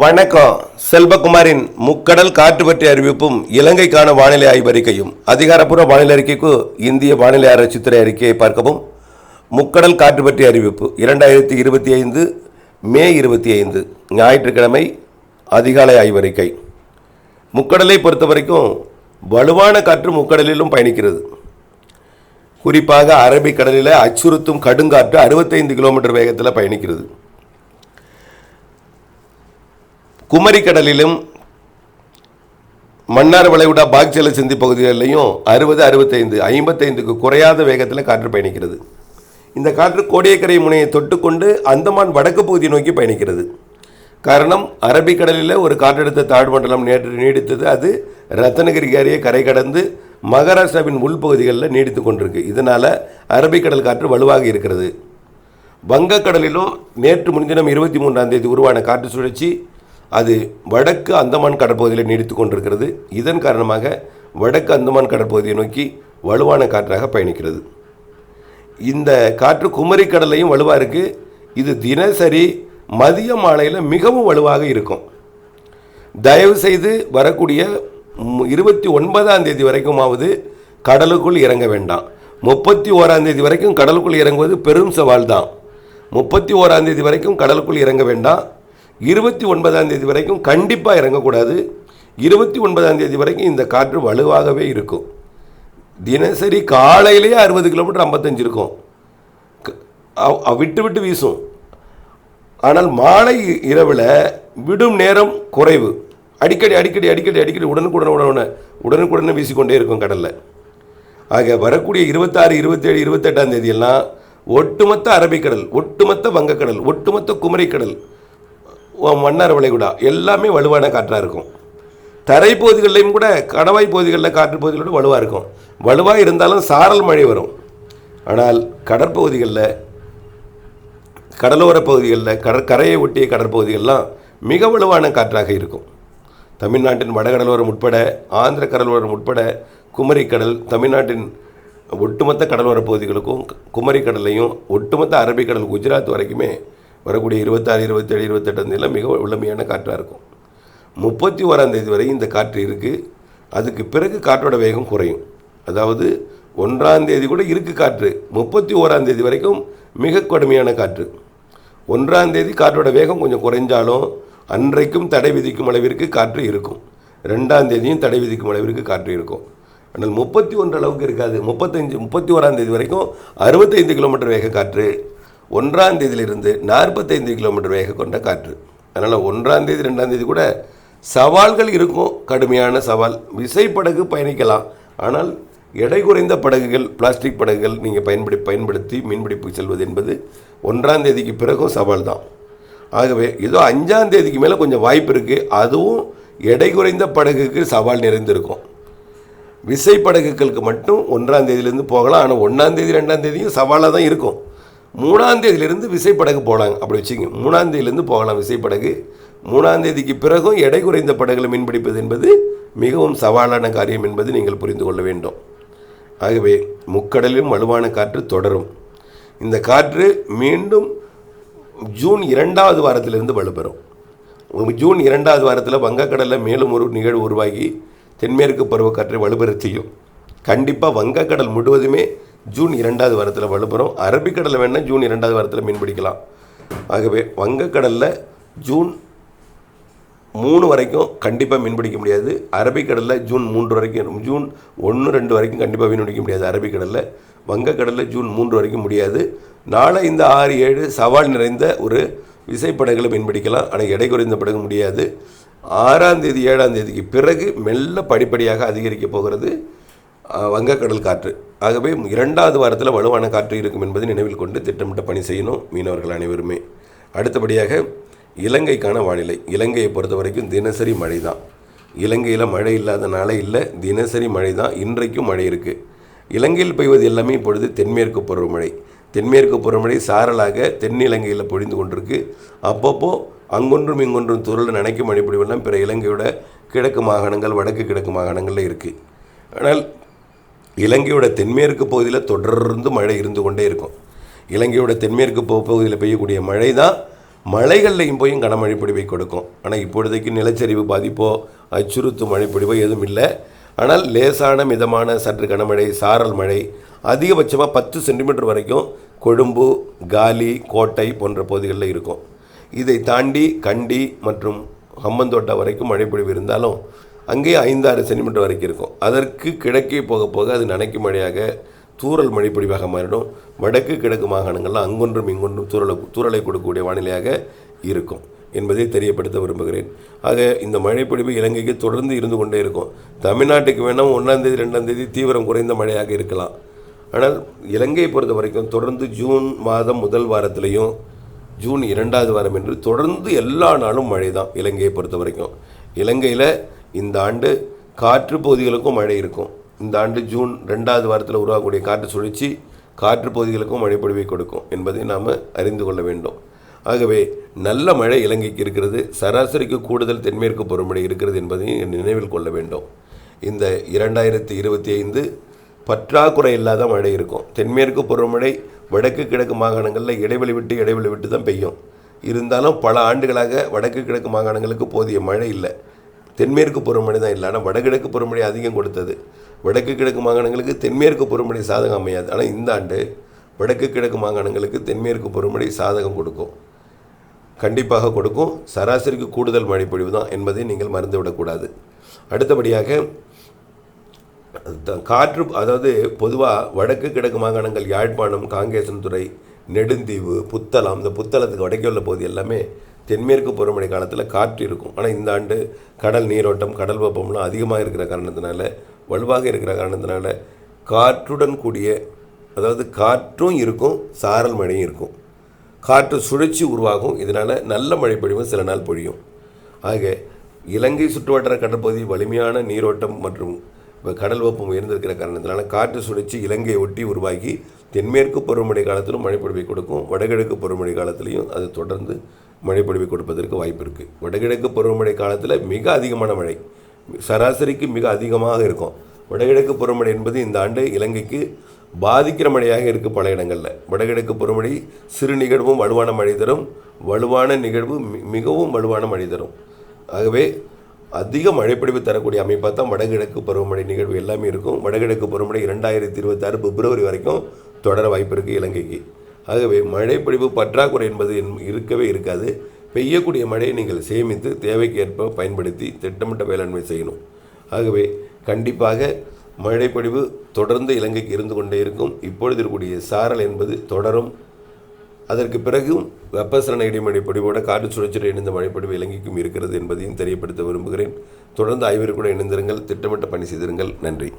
வணக்கம். செல்வகுமாரின் முக்கடல் காற்று பற்றிய அறிவிப்பும் இலங்கைக்கான வானிலை ஆய்வறிக்கையும். அதிகாரப்பூர்வ வானிலை அறிக்கைக்கு இந்திய வானிலை ஆராய்ச்சித்துறை அறிக்கையை பார்க்கவும். முக்கடல் காற்று பற்றிய அறிவிப்பு இரண்டாயிரத்தி இருபத்தி ஐந்து மே இருபத்தி ஐந்து ஞாயிற்றுக்கிழமை அதிகாலை ஆய்வறிக்கை. முக்கடலை பொறுத்த வரைக்கும் வலுவான காற்று முக்கடலிலும் பயணிக்கிறது. குறிப்பாக அரபிக்கடலில் அச்சுறுத்தும் கடுங்காற்று அறுபத்தைந்து கிலோமீட்டர் வேகத்தில் பயணிக்கிறது. குமரிக்கடலிலும் மன்னார் வளைகுடா பாக்சல சிந்தி பகுதிகளிலையும் அறுபது அறுபத்தைந்து ஐம்பத்தைந்துக்கு குறையாத வேகத்தில் காற்று பயணிக்கிறது. இந்த காற்று கோடியக்கரை முனையை தொட்டுக்கொண்டு அந்தமான் வடக்கு பகுதியை நோக்கி பயணிக்கிறது. காரணம் அரபிக்கடலில் ஒரு காற்றழுத்த தாழ்மண்டலம் நேற்று நீடித்தது. அது ரத்தனகிரி அருகே கரை கடந்து மகாராஷ்டிராவின் உள்பகுதிகளில் நீடித்து கொண்டிருக்கு. இதனால் அரபிக்கடல் காற்று வலுவாக இருக்கிறது. வங்கக்கடலிலும் நேற்று முன்தினம் இருபத்தி மூன்றாம் தேதி உருவான காற்று சுழற்சி அது வடக்கு அந்தமான் கடற்பகுதியில் நீடித்து கொண்டிருக்கிறது. இதன் காரணமாக வடக்கு அந்தமான் கடற்பகுதியை நோக்கி வலுவான காற்றாக பயணிக்கிறது. இந்த காற்று குமரி கடலையும் வலுவாக இருக்குது இது தினசரி மதிய மாலையில் மிகவும் வலுவாக இருக்கும். தயவு செய்து வரக்கூடிய இருபத்தி ஒன்பதாம் தேதி வரைக்குமாவது கடலுக்குள் இறங்க வேண்டாம். முப்பத்தி ஓராம் தேதி வரைக்கும் கடலுக்குள் இறங்குவது பெரும் சவால் தான். முப்பத்தி ஓராம் தேதி வரைக்கும் கடலுக்குள் இறங்க வேண்டாம். இருபத்தி ஒன்பதாம் தேதி வரைக்கும் கண்டிப்பாக இறங்கக்கூடாது. இருபத்தி ஒன்பதாம் தேதி வரைக்கும் இந்த காற்று வலுவாகவே இருக்கும். தினசரி காலையிலேயே அறுபது கிலோமீட்டர் ஐம்பத்தஞ்சு இருக்கும். அவ்- விட்டு விட்டு வீசும். ஆனால் மாலை இரவில் விடும் நேரம் குறைவு. அடிக்கடி அடிக்கடி அடிக்கடி அடிக்கடி உடனுக்குடன் உடனே உடனுக்குடனே வீசிக்கொண்டே இருக்கும் கடலில். ஆக வரக்கூடிய இருபத்தாறு இருபத்தேழு இருபத்தெட்டாம் தேதியெல்லாம் ஒட்டுமொத்த அரபிக்கடல் ஒட்டுமொத்த வங்கக்கடல் ஒட்டுமொத்த குமரிக்கடல் மன்னார் வளைகுடா. எல்லாமே வலுவான காற்றாக இருக்கும். தரைப்பகுதிகளிலையும் கூட கடவாய் பகுதிகளில் காற்று பகுதிகளோட வலுவாக இருக்கும். வலுவாக இருந்தாலும் சாரல் மழை வரும். ஆனால் கடற்பகுதிகளில் கடலோர பகுதிகளில் கடற்கரையை ஒட்டிய கடற்பகுதிகள்லாம் மிக வலுவான காற்றாக இருக்கும். தமிழ்நாட்டின் வடகடலோரம் உட்பட ஆந்திர கடலோரம் உட்பட குமரிக்கடல் தமிழ்நாட்டின் ஒட்டுமொத்த கடலோர பகுதிகளுக்கும் குமரிக்கடலையும் ஒட்டுமொத்த அரபிக்கடல் குஜராத் வரைக்குமே வரக்கூடிய இருபத்தாறு இருபத்தேழு இருபத்தெட்டாம் தேதியில் மிக வலிமையான காற்றாக இருக்கும். முப்பத்தி ஓராம் தேதி வரை இந்த காற்று இருக்குது அதுக்கு பிறகு காற்றோட வேகம் குறையும். அதாவது ஒன்றாம் தேதி கூட இருக்குது காற்று. முப்பத்தி ஓராம் தேதி வரைக்கும் மிக கடுமையான காற்று. ஒன்றாம் தேதி காற்றோட வேகம் கொஞ்சம் குறைஞ்சாலும் அன்றைக்கும் தடை விதிக்கும் அளவிற்கு காற்று இருக்கும். ரெண்டாம் தேதியும் தடை விதிக்கும் அளவிற்கு காற்று இருக்கும். ஆனால் முப்பத்தி ஒன்று அளவுக்கு இருக்காது. முப்பத்தஞ்சு முப்பத்தி ஓராம் தேதி வரைக்கும் அறுபத்தைந்து கிலோமீட்டர் வேக காற்று. ஒன்றாம் தேதியிலிருந்து நாற்பத்தைந்து கிலோமீட்டர் வேக கொண்ட காற்று. அதனால் ஒன்றாம் தேதி ரெண்டாம் தேதி கூட சவால்கள் இருக்கும். கடுமையான சவால். விசைப்படகு பயணிக்கலாம். ஆனால் எடை குறைந்த படகுகள் பிளாஸ்டிக் படகுகள் நீங்கள் பயன்படி பயன்படுத்தி மீன்பிடிப்பு செல்வது என்பது ஒன்றாம் தேதிக்கு பிறகும் சவால் தான். ஆகவே ஏதோ அஞ்சாம் தேதிக்கு மேலே கொஞ்சம் வாய்ப்பு இருக்குது அதுவும் எடை குறைந்த படகுக்கு சவால் நிறைந்திருக்கும். விசைப்படகுகளுக்கு மட்டும் ஒன்றாம் தேதியிலேருந்து போகலாம். ஆனால் ஒன்றாம் தேதி ரெண்டாம் தேதியும் சவாலாக தான் இருக்கும். மூணாந்தேதியிலேருந்து விசைப்படகு போகலாம் அப்படி வச்சுங்க மூணாந்தேதியிலேருந்து போகலாம் விசைப்படகு. மூணாந்தேதிக்கு பிறகும் எடை குறைந்த படகுகளை மீன்பிடிப்பது என்பது மிகவும் சவாலான காரியம் என்பது நீங்கள் புரிந்து கொள்ள வேண்டும். ஆகவே முக்கடலிலும் வலுவான காற்று தொடரும். இந்த காற்று மீண்டும் ஜூன் இரண்டாவது வாரத்திலிருந்து வலுப்பெறும். ஜூன் இரண்டாவது வாரத்தில் வங்கக்கடலில் மேலும் ஒரு நிகழ்வு உருவாகி தென்மேற்கு பருவக்காற்றை வலுப்பெற செய்யும் கண்டிப்பாக வங்கக்கடல் முழுவதுமே ஜூன் இரண்டாவது வாரத்தில் வலுப்புறம். அரபிக்கடலில் வேணால் ஜூன் இரண்டாவது வாரத்தில் மீன் பிடிக்கலாம். ஆகவே வங்கக்கடலில் ஜூன் மூணு வரைக்கும் கண்டிப்பாக மீன்பிடிக்க முடியாது. அரபிக்கடலில் ஜூன் மூன்று வரைக்கும் ஜூன் ஒன்று ரெண்டு வரைக்கும் கண்டிப்பாக மீன்பிடிக்க முடியாது அரபிக்கடலில் வங்கக்கடலில் ஜூன் மூன்று வரைக்கும் முடியாது. நாளை இந்த ஆறு ஏழு சவால் நிறைந்த ஒரு விசைப்படகுகளை மீன்பிடிக்கலாம் ஆனால் எடை குறைந்த படகு முடியாது. ஆறாம் தேதி ஏழாம் தேதிக்கு பிறகு மெல்ல படிப்படியாக அதிகரிக்க போகிறது வங்கக்கடல் காற்று. ஆகவே இரண்டாவது வாரத்தில் வலுவான காற்று இருக்கும் என்பதை நினைவில் கொண்டு திட்டமிட்ட பணி செய்யணும் மீனவர்கள் அனைவருமே. அடுத்தபடியாக இலங்கைக்கான வானிலை. இலங்கையை பொறுத்த வரைக்கும் தினசரி மழை தான் இலங்கையில் மழை இல்லாத நாளே இல்லை தினசரி மழை தான் இன்றைக்கும் மழை இருக்குது இலங்கையில் பெய்வது எல்லாமே இப்பொழுது தென்மேற்கு பருவமழை தென்மேற்கு பருவமழை சாரலாக தென்னிலங்கையில் பொழிந்து கொண்டிருக்கு. அப்பப்போ அங்கொன்றும் இங்கொன்றும் துருள் நினைக்கும் அடிப்படையெல்லாம் பிற இலங்கையோட கிழக்கு மாகாணங்கள் வடக்கு கிழக்கு மாகாணங்களில் இருக்குது ஆனால் இலங்கையோட தென்மேற்கு பகுதியில் தொடர்ந்து மழை இருந்து கொண்டே இருக்கும். இலங்கையோட தென்மேற்கு பகுதியில் பெய்யக்கூடிய மழை தான் மலைகள்லையும் போய் கனமழை பொழிவை கொடுக்கும். ஆனால் இப்பொழுதைக்கு நிலச்சரிவு பாதிப்போ அச்சுறுத்தும் மழை எதுவும் இல்லை. ஆனால் லேசான மிதமான சற்று கனமழை சாரல் மழை அதிகபட்சமாக பத்து சென்டிமீட்டர் வரைக்கும் கொழும்பு காலி கோட்டை போன்ற பகுதிகளில் இருக்கும். இதை தாண்டி கண்டி மற்றும் ஹம்மந்தோட்டா வரைக்கும் மழைப்பொழிவு இருந்தாலும் அங்கேயே ஐந்து ஐந்தாறு சென்டிமீட்டர் வரைக்கும் இருக்கும். அதற்கு கிழக்கே போக போக அது நனைக்கும் மழையாக தூரல் மழைப்பொழிவாக மாறிடும். வடக்கு கிழக்கு மாகாணங்கள்லாம் அங்கொன்றும் இங்கொன்றும் தூரலை தூறலை கொடுக்கக்கூடிய வானிலையாக இருக்கும் என்பதை தெரியப்படுத்த விரும்புகிறேன். ஆக இந்த மழைப்பொழிவு இலங்கைக்கு தொடர்ந்து இருந்து கொண்டே இருக்கும். தமிழ்நாட்டுக்கு வேணால் ஒன்றாந்தேதி ரெண்டாந்தேதி தீவிரம் குறைந்த மழையாக இருக்கலாம். ஆனால் இலங்கையை பொறுத்த வரைக்கும் தொடர்ந்து ஜூன் மாதம் முதல் வாரத்திலையும் ஜூன் இரண்டாவது வாரம் என்று தொடர்ந்து எல்லா நாளும் மழை தான் இலங்கையை பொறுத்த வரைக்கும். இலங்கையில் இந்த ஆண்டு காற்று பகுதிகளுக்கும் மழை இருக்கும். இந்த ஆண்டு ஜூன் ரெண்டாவது வாரத்தில் உருவாகக்கூடிய காற்று சுழற்சி காற்று பகுதிகளுக்கும் மழைப்பொழிவை கொடுக்கும் என்பதை நாம் அறிந்து கொள்ள வேண்டும். ஆகவே நல்ல மழை இலங்கைக்கு இருக்கிறது சராசரிக்கு கூடுதல் தென்மேற்கு பருவமழை இருக்கிறது என்பதையும் நினைவில் கொள்ள வேண்டும். இந்த இரண்டாயிரத்தி இருபத்தி ஐந்து பற்றாக்குறை இல்லாத மழை இருக்கும். தென்மேற்கு பருவமழை வடக்கு கிழக்கு மாகாணங்களில் இடைவெளி விட்டு இடைவெளி விட்டு தான் பெய்யும். இருந்தாலும் பல ஆண்டுகளாக வடக்கு கிழக்கு மாகாணங்களுக்கு போதிய மழை இல்லை. தென்மேற்கு பருவமழை தான் இல்லை. ஆனால் வடகிழக்கு பருவமழை அதிகம் கொடுத்தது. வடக்கு கிழக்கு மாகாணங்களுக்கு தென்மேற்கு பருவமழை சாதகம் அமையாது. ஆனால் இந்த ஆண்டு வடக்கு கிழக்கு மாகாணங்களுக்கு தென்மேற்கு பருவமழை சாதகம் கொடுக்கும். கண்டிப்பாக கொடுக்கும். சராசரிக்கு கூடுதல் மழை பொழிவு தான் என்பதை நீங்கள் மறந்துவிடக்கூடாது. அடுத்தபடியாக காற்று அதாவது பொதுவாக வடக்கு கிழக்கு மாகாணங்கள் யாழ்ப்பாணம் காங்கேசன்துறை நெடுந்தீவு புத்தளம் இந்த புத்தளத்துக்கு வடக்கே உள்ள பகுதி எல்லாமே தென்மேற்கு பருவமழை காலத்தில் காற்று இருக்கும். ஆனால் இந்த ஆண்டு கடல் நீரோட்டம் கடல் வெப்பம்லாம் அதிகமாக இருக்கிற காரணத்தினால வலுவாக இருக்கிற காரணத்தினால காற்றுடன் கூடிய அதாவது காற்றும் இருக்கும் சாரல் மழையும் இருக்கும். காற்று சுழற்சி உருவாகும். இதனால் நல்ல மழை பொழிவும் சில நாள் பொழியும். ஆக இலங்கை சுற்றுவட்டார கடற்பகுதி வலிமையான நீரோட்டம் மற்றும் கடல் வெப்பம் உயர்ந்திருக்கிற காரணத்தினால காற்று சுழற்சி இலங்கையை ஒட்டி உருவாகி தென்மேற்கு பருவமழை காலத்திலும் மழைப்பொழிவை கொடுக்கும் வடகிழக்கு பருவமழை காலத்திலையும் அது தொடர்ந்து மழைப்பொழிவு கொடுப்பதற்கு வாய்ப்பு இருக்குது வடகிழக்கு பருவமழை காலத்தில் மிக அதிகமான மழை. சராசரிக்கு மிக அதிகமாக இருக்கும். வடகிழக்கு பருவமழை என்பது இந்த ஆண்டு இலங்கைக்கு பாதிக்கிற மழையாக இருக்குது பல இடங்களில். வடகிழக்கு பருவமழை சிறு நிகழ்வும் வலுவான மழை தரும். வலுவான நிகழ்வு மி- மிகவும் வலுவான மழை தரும். ஆகவே அதிக மழைப்பொழிவு தரக்கூடிய அமைப்பாக தான் வடகிழக்கு பருவமழை நிகழ்வு எல்லாமே இருக்கும். வடகிழக்கு பருவமழை இரண்டாயிரத்தி இருபத்தாறு பிப்ரவரி வரைக்கும் தொடர வாய்ப்பு இருக்குது இலங்கைக்கு. ஆகவே மழைப்பொழிவு பற்றாக்குறை என்பது இருக்கவே இருக்காது. பெய்யக்கூடிய மழையை நீங்கள் சேமித்து தேவைக்கேற்ப பயன்படுத்தி திட்டமிட்ட வேளாண்மை செய்யணும். ஆகவே கண்டிப்பாக மழைப்பொழிவு தொடர்ந்து இலங்கைக்கு இருந்து கொண்டே இருக்கும். இப்பொழுது இருக்கக்கூடிய சாரல் என்பது தொடரும். அதற்கு பிறகும் வெப்பசலன இடைமழை பொடிவோட காற்று சுழற்சியில் இணைந்த மழைப்பொழிவு இலங்கைக்கும் இருக்கிறது என்பதையும் தெரியப்படுத்த விரும்புகிறேன். தொடர்ந்து ஆய்விற்குடன் இணைந்திருங்கள். திட்டமிட்ட பணி செய்திருங்கள். நன்றி.